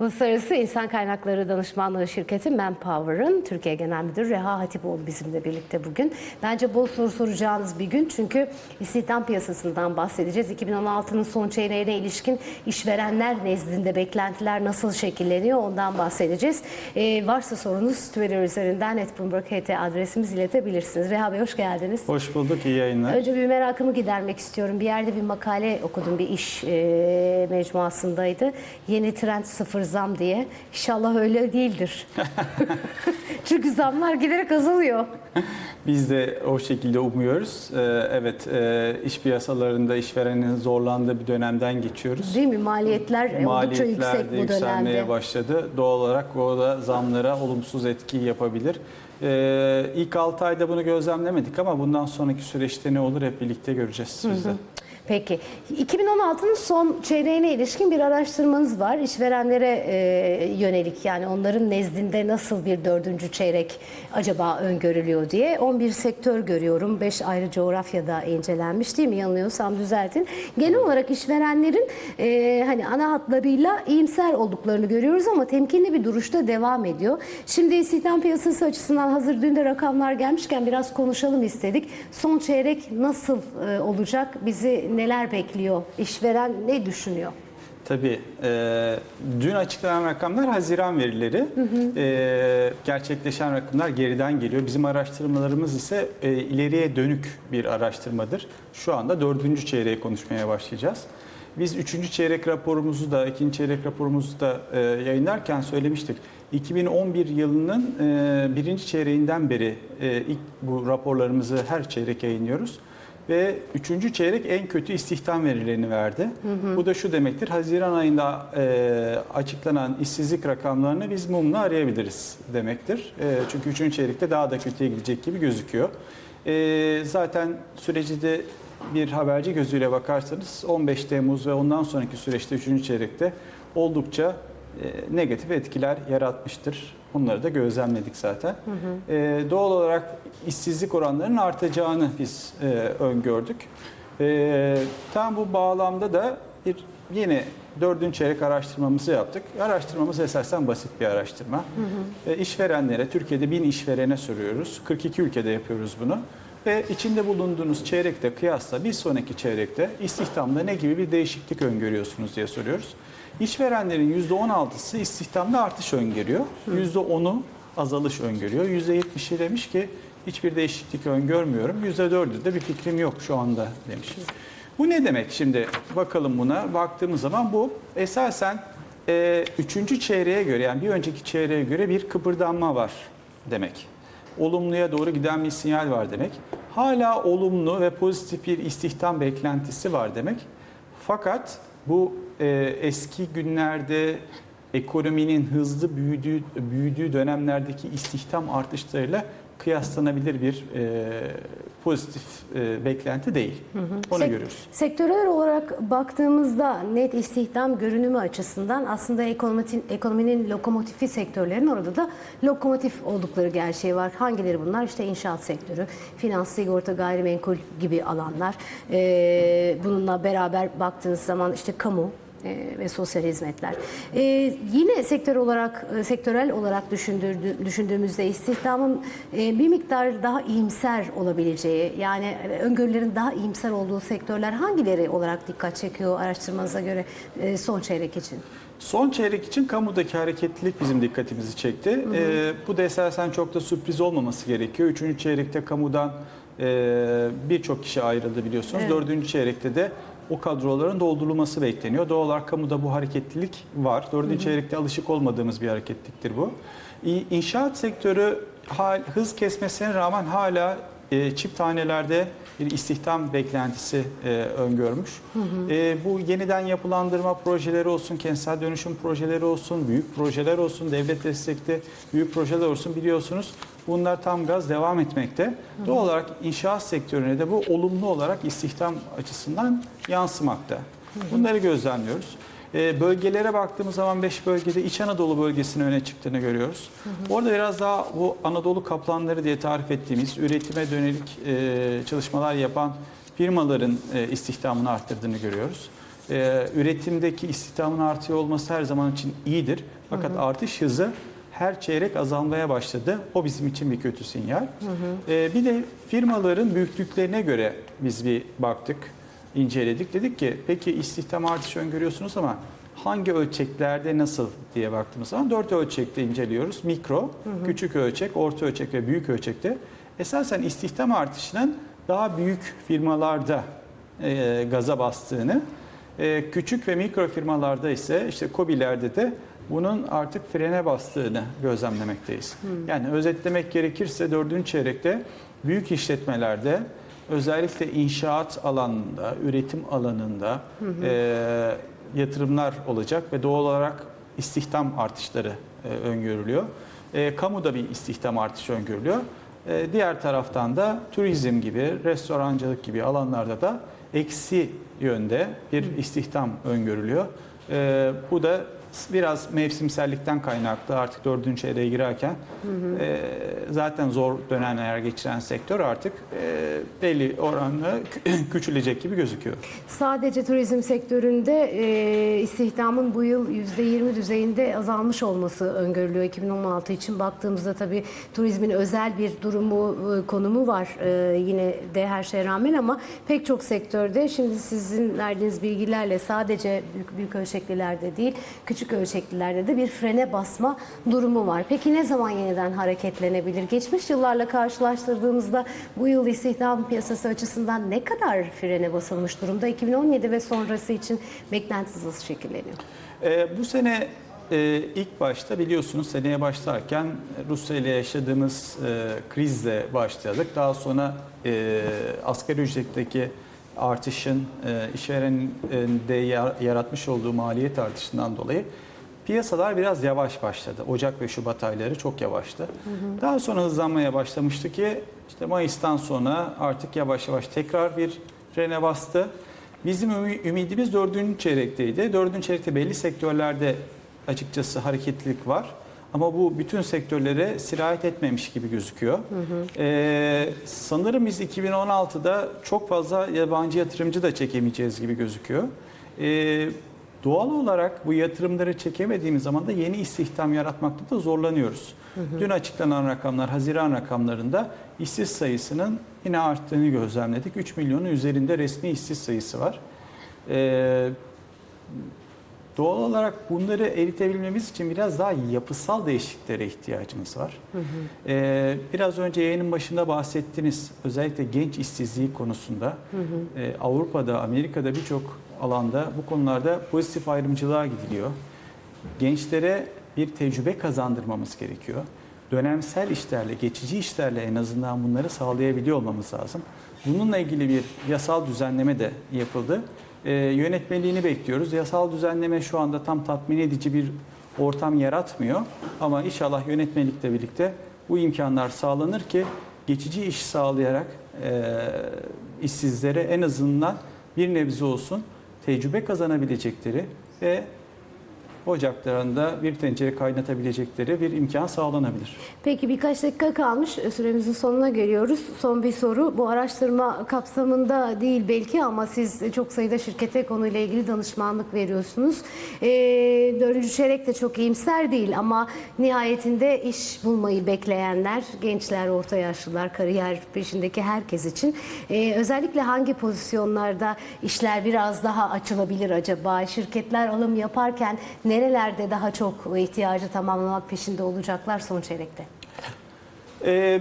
Uluslararası İnsan Kaynakları Danışmanlığı Şirketi Manpower'ın Türkiye Genel Müdürü Reha Hatipoğlu bizimle birlikte bugün. Bence bol soru soracağınız bir gün çünkü istihdam piyasasından bahsedeceğiz. 2016'nın son çeyreğine ilişkin işverenler nezdinde beklentiler nasıl şekilleniyor ondan bahsedeceğiz. Ee, varsa sorunuz Twitter üzerinden @bloomberg.ht adresimiz iletebilirsiniz. Reha Bey hoş geldiniz. Hoş bulduk, iyi yayınlar. Önce bir merakımı gidermek istiyorum. Bir yerde bir makale okudum bir iş e, mecmuasındaydı. Yeni trend sıfır zam diye. İnşallah öyle değildir. Çünkü zamlar giderek azalıyor. Biz de o şekilde umuyoruz. Ee, evet, e, iş piyasalarında işverenin zorlandığı bir dönemden geçiyoruz. Değil mi? Maliyetler oldukça Maliyetler yüksek de bu yükselmeye dönemde. başladı. Doğal olarak o da zamlara olumsuz etki yapabilir. Ee, ilk 6 ayda bunu gözlemlemedik ama bundan sonraki süreçte ne olur hep birlikte göreceğiz biz de. Peki. 2016'nın son çeyreğine ilişkin bir araştırmanız var. İşverenlere e, yönelik yani onların nezdinde nasıl bir dördüncü çeyrek acaba öngörülüyor diye. 11 sektör görüyorum. 5 ayrı coğrafyada incelenmiş değil mi? Yanılıyorsam düzeltin. Genel olarak işverenlerin e, hani ana hatlarıyla iyimser olduklarını görüyoruz ama temkinli bir duruşta devam ediyor. Şimdi istihdam piyasası açısından hazır dün de rakamlar gelmişken biraz konuşalım istedik. Son çeyrek nasıl e, olacak? Bizi neler bekliyor? İşveren ne düşünüyor? Tabii. e, dün açıklanan rakamlar Haziran verileri. E, gerçekleşen rakamlar geriden geliyor. Bizim araştırmalarımız ise e, ileriye dönük bir araştırmadır. Şu anda dördüncü çeyreği konuşmaya başlayacağız. Biz üçüncü çeyrek raporumuzu da, ikinci çeyrek raporumuzu da e, yayınlarken söylemiştik. 2011 yılının e, birinci çeyreğinden beri e, ilk bu raporlarımızı her çeyrek yayınlıyoruz ve üçüncü çeyrek en kötü istihdam verilerini verdi. Bu da şu demektir, Haziran ayında e, açıklanan işsizlik rakamlarını biz mumla arayabiliriz demektir. E, çünkü üçüncü çeyrekte daha da kötüye gidecek gibi gözüküyor. E, zaten süreci de bir haberci gözüyle bakarsanız 15 Temmuz ve ondan sonraki süreçte üçüncü çeyrekte oldukça e, negatif etkiler yaratmıştır. Bunları da gözlemledik zaten. E, doğal olarak işsizlik oranlarının artacağını biz e, öngördük. E, tam bu bağlamda da bir yine dördüncü çeyrek araştırmamızı yaptık. Araştırmamız esasen basit bir araştırma. E, işverenlere, Türkiye'de bin işverene soruyoruz. 42 ülkede yapıyoruz bunu. Ve içinde bulunduğunuz çeyrekte kıyasla bir sonraki çeyrekte istihdamda ne gibi bir değişiklik öngörüyorsunuz diye soruyoruz. İşverenlerin %16'sı istihdamda artış öngörüyor. %10'u azalış öngörüyor. %70'i demiş ki hiçbir değişiklik öngörmüyorum. %4'ü de bir fikrim yok şu anda demiş. Bu ne demek şimdi bakalım buna baktığımız zaman bu esasen e, üçüncü çeyreğe göre yani bir önceki çeyreğe göre bir kıpırdanma var demek. Olumluya doğru giden bir sinyal var demek. Hala olumlu ve pozitif bir istihdam beklentisi var demek. Fakat bu e, eski günlerde ekonominin hızlı büyüdüğü, büyüdüğü dönemlerdeki istihdam artışlarıyla kıyaslanabilir bir e, pozitif e, beklenti değil. Onu Sek- görüyoruz. Sektörel olarak baktığımızda net istihdam görünümü açısından aslında ekonominin, ekonominin lokomotifi sektörlerin orada da lokomotif oldukları gerçeği var. Hangileri bunlar? İşte inşaat sektörü, finans, sigorta, gayrimenkul gibi alanlar. Ee, bununla beraber baktığınız zaman işte kamu, e, ve sosyal hizmetler. E, yine sektör olarak e, sektörel olarak düşündüğümüzde istihdamın e, bir miktar daha iyimser olabileceği yani e, öngörülerin daha iyimser olduğu sektörler hangileri olarak dikkat çekiyor araştırmanıza göre e, son çeyrek için? Son çeyrek için kamudaki hareketlilik bizim dikkatimizi çekti. Ee, bu da esasen çok da sürpriz olmaması gerekiyor. Üçüncü çeyrekte kamudan e, birçok kişi ayrıldı biliyorsunuz. Evet. Dördüncü çeyrekte de o kadroların doldurulması bekleniyor. Doğal olarak kamuda bu hareketlilik var. Dördüncü çeyrekte alışık olmadığımız bir hareketliktir bu. İ- İnşaat sektörü hal, hız kesmesine rağmen hala e, çift tanelerde bir istihdam beklentisi e, öngörmüş. E, bu yeniden yapılandırma projeleri olsun, kentsel dönüşüm projeleri olsun, büyük projeler olsun, devlet destekli büyük projeler olsun biliyorsunuz. Bunlar tam gaz devam etmekte. Doğal olarak inşaat sektörüne de bu olumlu olarak istihdam açısından yansımakta. Bunları gözlemliyoruz. E, bölgelere baktığımız zaman 5 bölgede İç Anadolu bölgesinin öne çıktığını görüyoruz. Orada biraz daha bu Anadolu kaplanları diye tarif ettiğimiz üretime dönelik e, çalışmalar yapan firmaların e, istihdamını arttırdığını görüyoruz. Ee, üretimdeki istihdamın artıyor olması her zaman için iyidir. Fakat artış hızı her çeyrek azalmaya başladı. O bizim için bir kötü sinyal. Ee, bir de firmaların büyüklüklerine göre biz bir baktık, inceledik. Dedik ki peki istihdam artışı öngörüyorsunuz ama hangi ölçeklerde nasıl diye baktığımız zaman dört ölçekte inceliyoruz. Mikro, küçük ölçek, orta ölçek ve büyük ölçekte. Esasen istihdam artışının daha büyük firmalarda e, gaza bastığını, e, küçük ve mikro firmalarda ise işte KOBİ'lerde de bunun artık frene bastığını gözlemlemekteyiz. Yani özetlemek gerekirse dördüncü çeyrekte büyük işletmelerde özellikle inşaat alanında, üretim alanında e, yatırımlar olacak ve doğal olarak istihdam artışları e, öngörülüyor. E, kamuda bir istihdam artışı öngörülüyor. E, diğer taraftan da turizm gibi, restorancılık gibi alanlarda da eksi yönde bir istihdam öngörülüyor. E, bu da biraz mevsimsellikten kaynaklı artık dördüncü çeyreğe girerken e, zaten zor dönemler geçiren sektör artık e, belli oranla kü- küçülecek gibi gözüküyor. Sadece turizm sektöründe e, istihdamın bu yıl %20 düzeyinde azalmış olması öngörülüyor 2016 için. Baktığımızda tabii turizmin özel bir durumu, e, konumu var e, yine de her şeye rağmen ama pek çok sektörde şimdi sizin verdiğiniz bilgilerle sadece büyük, büyük ölçeklilerde değil, küçük ölçeklilerde de bir frene basma durumu var. Peki ne zaman yeniden hareketlenebilir? Geçmiş yıllarla karşılaştırdığımızda bu yıl istihdam piyasası açısından ne kadar frene basılmış durumda? 2017 ve sonrası için beklentiniz nasıl şekilleniyor? Ee, bu sene e, ilk başta biliyorsunuz seneye başlarken Rusya ile yaşadığımız e, krizle başladık. Daha sonra e, asgari ücretteki artışın e, işverenin de yar- yaratmış olduğu maliyet artışından dolayı piyasalar biraz yavaş başladı. Ocak ve Şubat ayları çok yavaştı. Daha sonra hızlanmaya başlamıştı ki işte Mayıs'tan sonra artık yavaş yavaş tekrar bir frene bastı. Bizim ümi- ümidimiz dördüncü çeyrekteydi. Dördüncü çeyrekte belli sektörlerde açıkçası hareketlilik var. Ama bu bütün sektörlere sirayet etmemiş gibi gözüküyor. Ee, sanırım biz 2016'da çok fazla yabancı yatırımcı da çekemeyeceğiz gibi gözüküyor. Ee, doğal olarak bu yatırımları çekemediğimiz zaman da yeni istihdam yaratmakta da zorlanıyoruz. Dün açıklanan rakamlar, Haziran rakamlarında işsiz sayısının yine arttığını gözlemledik. 3 milyonun üzerinde resmi işsiz sayısı var. Ee, doğal olarak bunları eritebilmemiz için biraz daha yapısal değişikliklere ihtiyacımız var. Ee, biraz önce yayının başında bahsettiniz özellikle genç işsizliği konusunda Ee, Avrupa'da, Amerika'da birçok alanda bu konularda pozitif ayrımcılığa gidiliyor. Gençlere bir tecrübe kazandırmamız gerekiyor. Dönemsel işlerle, geçici işlerle en azından bunları sağlayabiliyor olmamız lazım. Bununla ilgili bir yasal düzenleme de yapıldı. Ee, yönetmeliğini bekliyoruz. Yasal düzenleme şu anda tam tatmin edici bir ortam yaratmıyor. Ama inşallah yönetmelikle birlikte bu imkanlar sağlanır ki geçici iş sağlayarak e, işsizlere en azından bir nebze olsun tecrübe kazanabilecekleri ve ocaklarında bir tencere kaynatabilecekleri bir imkan sağlanabilir. Peki birkaç dakika kalmış. Süremizin sonuna geliyoruz. Son bir soru. Bu araştırma kapsamında değil belki ama siz çok sayıda şirkete konuyla ilgili danışmanlık veriyorsunuz. Ee, dördüncü çeyrek de çok iyimser değil ama nihayetinde iş bulmayı bekleyenler, gençler, orta yaşlılar, kariyer peşindeki herkes için ee, özellikle hangi pozisyonlarda işler biraz daha açılabilir acaba? Şirketler alım yaparken nerelerde daha çok ihtiyacı tamamlamak peşinde olacaklar son çeyrekte? Ee,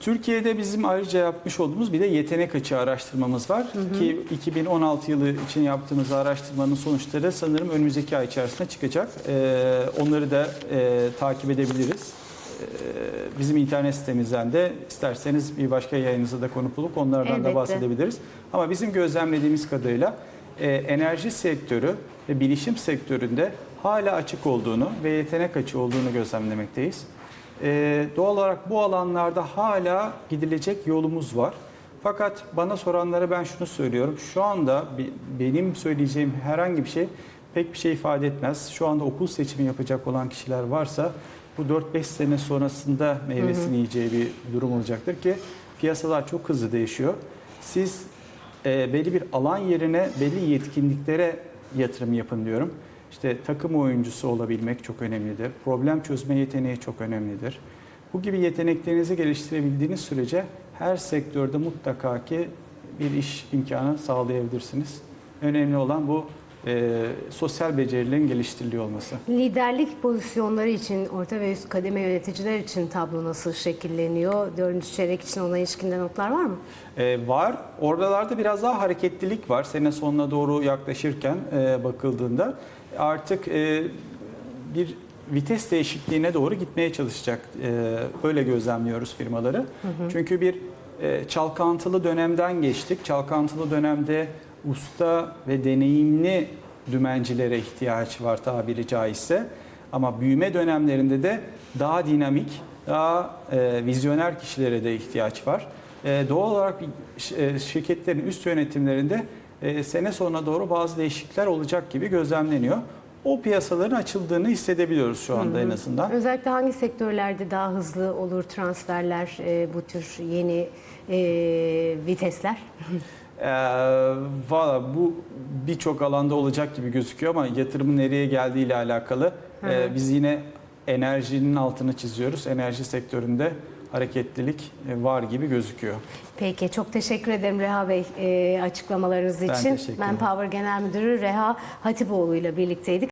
Türkiye'de bizim ayrıca yapmış olduğumuz bir de yetenek açığı araştırmamız var. Ki 2016 yılı için yaptığımız araştırmanın sonuçları sanırım önümüzdeki ay içerisinde çıkacak. Ee, onları da e, takip edebiliriz. Ee, bizim internet sitemizden de isterseniz bir başka yayınınıza da konuk olup onlardan Elbette. da bahsedebiliriz. Ama bizim gözlemlediğimiz kadarıyla e, enerji sektörü ve bilişim sektöründe hala açık olduğunu ve yetenek açığı olduğunu gözlemlemekteyiz. Ee, doğal olarak bu alanlarda hala gidilecek yolumuz var. Fakat bana soranlara ben şunu söylüyorum. Şu anda benim söyleyeceğim herhangi bir şey pek bir şey ifade etmez. Şu anda okul seçimi yapacak olan kişiler varsa bu 4-5 sene sonrasında meyvesini yiyeceği bir durum olacaktır ki piyasalar çok hızlı değişiyor. Siz e, belli bir alan yerine belli yetkinliklere yatırım yapın diyorum. İşte takım oyuncusu olabilmek çok önemlidir. Problem çözme yeteneği çok önemlidir. Bu gibi yeteneklerinizi geliştirebildiğiniz sürece her sektörde mutlaka ki bir iş imkanı sağlayabilirsiniz. Önemli olan bu e, sosyal becerilerin geliştiriliyor olması. Liderlik pozisyonları için, orta ve üst kademe yöneticiler için tablo nasıl şekilleniyor? Dördüncü çeyrek için ona ilişkinde notlar var mı? Ee, var. Oralarda biraz daha hareketlilik var. Sene sonuna doğru yaklaşırken e, bakıldığında artık e, bir vites değişikliğine doğru gitmeye çalışacak. E, öyle gözlemliyoruz firmaları. Çünkü bir e, çalkantılı dönemden geçtik. Çalkantılı dönemde usta ve deneyimli dümencilere ihtiyaç var tabiri caizse. Ama büyüme dönemlerinde de daha dinamik, daha e, vizyoner kişilere de ihtiyaç var. E, doğal olarak e, şirketlerin üst yönetimlerinde e, sene sonuna doğru bazı değişiklikler olacak gibi gözlemleniyor. O piyasaların açıldığını hissedebiliyoruz şu anda en azından. Özellikle hangi sektörlerde daha hızlı olur transferler, e, bu tür yeni e, vitesler? Ee, Valla bu birçok alanda olacak gibi gözüküyor ama yatırımın nereye geldiği ile alakalı e, biz yine enerjinin altını çiziyoruz. Enerji sektöründe hareketlilik e, var gibi gözüküyor. Peki çok teşekkür ederim Reha Bey e, açıklamalarınız Ben için. ederim. Manpower Genel Müdürü Reha Hatipoğlu ile birlikteydik.